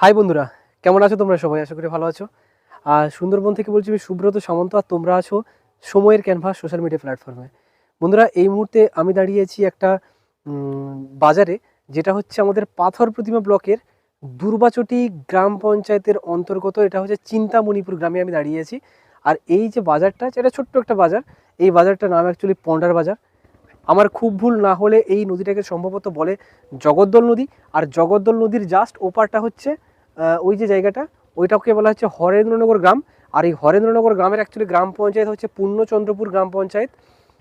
High বন্ধুরা, কেমন আছো তোমরা সবাই? আশা করি ভালো আছো। আর সুন্দরবন থেকে বলছি আমি সুব্রত সামন্ত, আর তোমরা আছো সময়ের ক্যানভাস সোশ্যাল মিডিয়া প্ল্যাটফর্মে বন্ধুরা, এই মুহূর্তে আমি দাঁড়িয়েছি একটা বাজারে, যেটা হচ্ছে আমাদের পাথর প্রতিমা ব্লকের দুর্বাচটি গ্রাম পঞ্চায়েতের অন্তর্গত, এটা হচ্ছে চিন্তামণিপুর গ্রামে আমি দাঁড়িয়েছি। আর এই যে বাজারটা এটা ছোট্ট একটা বাজার, এই বাজারটার নাম অ্যাকচুয়ালি পন্ডার বাজার। আমার খুব ভুল না হলে এই নদীটাকে সম্ভবত বলে জগদ্দল নদী। আর জগদ্দল নদীর জাস্ট ওপারটা হচ্ছে ওই যে জায়গাটা, ওইটাকে বলা হচ্ছে হরেন্দ্রনগর গ্রাম। আর এই হরেন্দ্রনগর গ্রামের অ্যাকচুয়ালি গ্রাম পঞ্চায়েত হচ্ছে পূর্ণচন্দ্রপুর গ্রাম পঞ্চায়েত।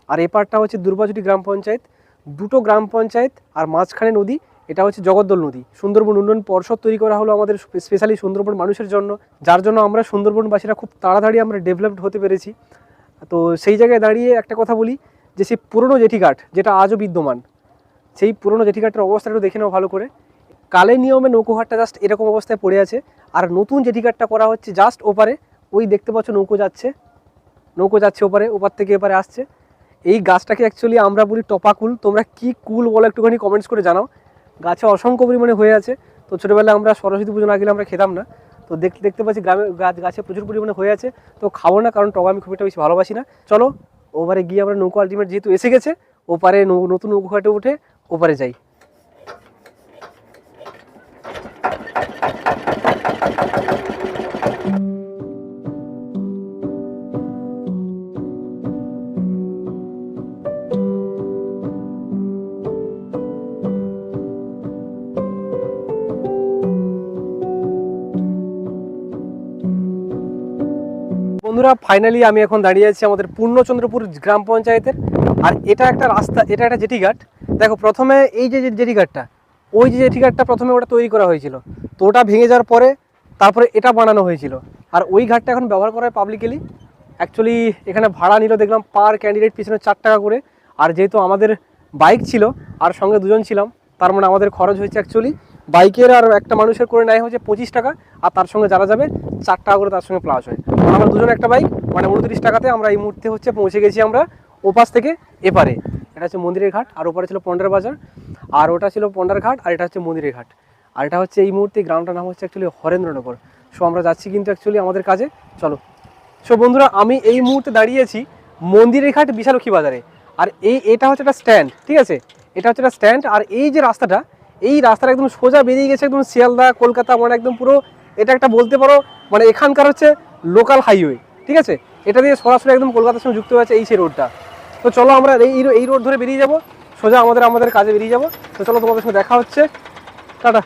আর এপারটা হচ্ছে দুর্বাচুটি গ্রাম পঞ্চায়েত। দুটো গ্রাম পঞ্চায়েত আর মাঝখানে নদী, এটা হচ্ছে জগদ্দল নদী। সুন্দরবন উন্নয়ন পর্ষদ তৈরি করা হলো আমাদের স্পেশালি সুন্দরবন মানুষের জন্য। যার জন্য আমরা সুন্দরবনবাসীরা খুব তাড়াতাড়ি আমরা ডেভেলপড হতে পেরেছি। তো সেই জায়গায় দাঁড়িয়ে একটা কথা বলি, যে সেই পুরনো জেঠিঘাট, যেটা আজও বিদ্যমান, সেই পুরনো জেঠিঘাটের অবস্থা একটু দেখে নাও ভালো করে। কালের নিয়মে নৌকোঘাটটা জাস্ট এরকম অবস্থায় পড়ে আছে। আর নতুন জেঠিঘাটটা করা হচ্ছে জাস্ট ওপারে, ওই দেখতে পাচ্ছ নৌকো যাচ্ছে। নৌকো যাচ্ছে ওপারে, ওপার থেকে এপারে আসছে। এই গাছটাকে অ্যাকচুয়ালি আমরা বলি টপাকুল। তোমরা কি কুল বলো একটুখানি কমেন্টস করে জানাও। গাছে অসংখ্য পরিমাণে হয়ে আছে। তো ছোটোবেলায় আমরা সরস্বতী পুজো না গেলে আমরা খেতাম না। তো দেখতে দেখতে পাচ্ছি গ্রামে গাছ গাছে প্রচুর পরিমাণে হয়ে আছে। তো খাব না কারণ টক আমি খুব একটা বেশি ভালোবাসি না। চলো, ওপারে গিয়ে আমরা নৌকো আলটিমেট যেহেতু এসে গেছে, ওপারে নতুন নৌকো ঘাটে উঠে ওপারে যাই। বন্ধুরা ফাইনালি আমি এখন দাঁড়িয়ে আছি আমাদের পূর্ণচন্দ্রপুর গ্রাম পঞ্চায়েতের। আর এটা একটা রাস্তা, এটা একটা জেটিঘাট দেখো, প্রথমে এই যে জেটিঘাটটা ওই যে জেটিঘাটটা প্রথমে ওটা তৈরি করা হয়েছিল। তো ওটা ভেঙে যাওয়ার পরে তারপরে এটা বানানো হয়েছিল। আর ওই ঘাটটা এখন ব্যবহার করা হয় পাবলিকলি অ্যাকচুয়ালি এখানে ভাড়া নিল, দেখলাম পার ক্যান্ডিডেট পিছনে চার টাকা করে। আর যেহেতু আমাদের বাইক ছিল, আর সঙ্গে দুজন ছিলাম, তার মানে আমাদের খরচ হয়েছে অ্যাকচুয়ালি বাইকের আর একটা মানুষের করে নেয় হচ্ছে পঁচিশ টাকা, আর তার সঙ্গে যারা যাবে, চার টাকা করে তার সঙ্গে প্লাস হয়। আমরা দুজন একটা বাইক মানে উনত্রিশ টাকাতে আমরা এই মুহূর্তে হচ্ছে পৌঁছে গেছি আমরা ওপাশ থেকে এপারে। এটা হচ্ছে মন্দিরের ঘাট, আর ওপারে ছিল পন্ডার বাজার, আর ওটা ছিল পন্ডার ঘাট, আর এটা হচ্ছে মন্দিরের ঘাট। আর এটা হচ্ছে এই মুহূর্তে গ্রামটার নাম হচ্ছে অ্যাকচুয়ালি হরেন্দ্রনগর। সো আমরা যাচ্ছি কিন্তু অ্যাকচুয়ালি আমাদের কাজে। চলো। সো বন্ধুরা, আমি এই মুহূর্তে দাঁড়িয়েছি মন্দিরের ঘাট বিশালক্ষী বাজারে। আর এই, এটা হচ্ছে একটা স্ট্যান্ড ঠিক আছে? এটা হচ্ছে একটা স্ট্যান্ড আর এই যে রাস্তাটা এই রাস্তাটা একদম সোজা বেরিয়ে গেছে একদম শিয়ালদা, কলকাতা মানে একদম পুরো এটা একটা বলতে পারো মানে এখানকার হচ্ছে লোকাল হাইওয়ে ঠিক আছে? এটা দিয়ে সরাসরি একদম কলকাতার সঙ্গে যুক্ত হয়েছে এই সেই রোডটা তো চলো আমরা এই এই রোড ধরে বেরিয়ে যাব, সোজা আমাদের আমাদের কাজে বেরিয়ে যাব। তো চলো তোমাদের সঙ্গে দেখা হচ্ছে। টাটা।